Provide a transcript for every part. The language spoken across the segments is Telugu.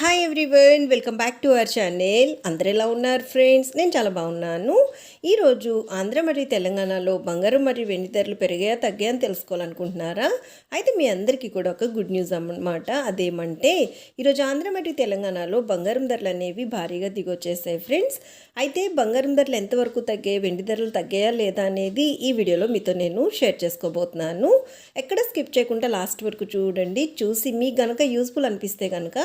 Hi everyone welcome back to our channel అందరు ఎలా ఉన్నారు ఫ్రెండ్స్ నేను చాలా బాగున్నాను. ఈరోజు ఆంధ్ర మరియు తెలంగాణలో బంగారం మరియు వెండి ధరలు పెరిగాయా తగ్గాయా అని తెలుసుకోవాలనుకుంటున్నారా? అయితే మీ అందరికీ కూడా ఒక గుడ్ న్యూస్ అన్నమాట. అదేమంటే ఈరోజు ఆంధ్ర మరియు తెలంగాణలో బంగారం ధరలు అనేవి భారీగా దిగొచ్చేసాయి ఫ్రెండ్స్ అయితే బంగారం ధరలు ఎంతవరకు తగ్గాయి వెండి ధరలు తగ్గాయా లేదా అనేది ఈ వీడియోలో మీతో నేను షేర్ చేసుకోబోతున్నాను. ఎక్కడ స్కిప్ చేయకుండా లాస్ట్ వరకు చూడండి. చూసి మీకు కనుక యూస్ఫుల్ అనిపిస్తే కనుక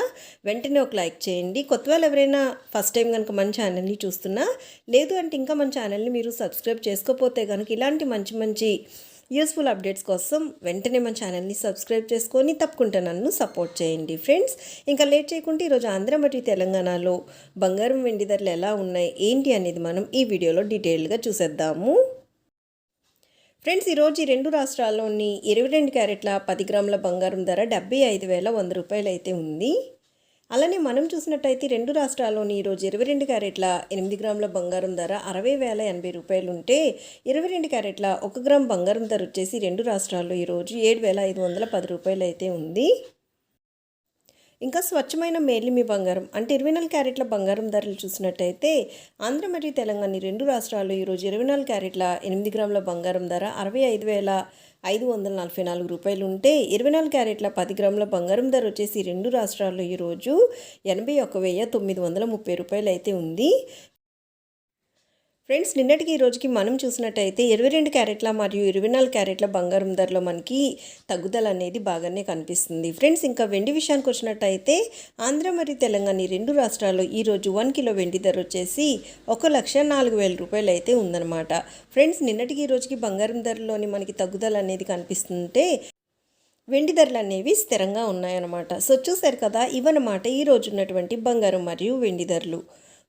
వెంటనే ఒక లైక్ చేయండి. కొత్త వాళ్ళు ఎవరైనా ఫస్ట్ టైం కనుక మన ఛానల్ని చూస్తున్నా లేదు అంటే ఇంకా మన ఛానల్ని మీరు సబ్స్క్రైబ్ చేసుకోకపోతే కనుక ఇలాంటి మంచి మంచి యూస్ఫుల్ అప్డేట్స్ కోసం వెంటనే మన ఛానల్ని సబ్స్క్రైబ్ చేసుకొని తప్పకుండా నన్ను సపోర్ట్ చేయండి. ఫ్రెండ్స్ ఇంకా లేట్ చేయకుండా ఈరోజు ఆంధ్ర మరియు తెలంగాణలో బంగారం వెండి ధరలు ఎలా ఉన్నాయి ఏంటి అనేది మనం ఈ వీడియోలో డీటెయిల్గా చూసేద్దాము. ఫ్రెండ్స్ ఈరోజు ఈ రెండు రాష్ట్రాల్లోని ఇరవై రెండు క్యారెట్ల పది గ్రాముల బంగారం ధర డెబ్బై ఐదు వేల వంద రూపాయలు అయితే ఉంది. అలానే మనం చూసినట్టయితే రెండు రాష్ట్రాల్లోని ఈరోజు ఇరవై రెండు క్యారెట్ల ఎనిమిది గ్రాముల బంగారం ధర అరవై వేల ఎనభై రూపాయలు ఉంటే ఇరవై రెండు క్యారెట్ల ఒక గ్రామ్ బంగారం ధర వచ్చేసి రెండు రాష్ట్రాల్లో ఈరోజు ఏడు వేల ఐదు వందల పది రూపాయలు అయితే ఉంది. ఇంకా స్వచ్ఛమైన మేలిమి బంగారం. అంటే ఇరవై నాలుగు క్యారెట్ల బంగారం ధరలు చూసినట్టయితే ఆంధ్ర మరియు తెలంగాణ రెండు రాష్ట్రాల్లో ఈరోజు ఇరవై నాలుగు క్యారెట్ల ఎనిమిది గ్రాముల బంగారం ధర అరవై ఐదు వేల ఐదు వందల నలభై నాలుగు రూపాయలు ఉంటే ఇరవై నాలుగు క్యారెట్ల పది గ్రాముల బంగారం ధర వచ్చేసి రెండు రాష్ట్రాల్లో ఈరోజు ఎనభై ఒక వెయ్యి తొమ్మిది వందల ముప్పై రూపాయలు అయితే ఉంది. ఫ్రెండ్స్ నిన్నటికి ఈ రోజుకి మనం చూసినట్టయితే ఇరవై రెండు క్యారెట్ల మరియు ఇరవై నాలుగు క్యారెట్ల బంగారం ధరలో మనకి తగ్గుదల అనేది బాగానే కనిపిస్తుంది. ఫ్రెండ్స్ ఇంకా వెండి విషయానికి వచ్చినట్టయితే ఆంధ్ర మరియు తెలంగాణ ఈ రెండు రాష్ట్రాల్లో ఈరోజు వన్ కిలో వెండి ధర వచ్చేసి ఒక లక్ష నాలుగు వేల రూపాయలు అయితే ఉందన్నమాట. ఫ్రెండ్స్ నిన్నటికి ఈ రోజుకి బంగారం ధరలోని మనకి తగ్గుదల అనేది కనిపిస్తుంటే వెండి ధరలు అనేవి స్థిరంగా ఉన్నాయన్నమాట. సో చూశారు కదా ఇవన్నమాట ఈ రోజు ఉన్నటువంటి బంగారం మరియు వెండి ధరలు.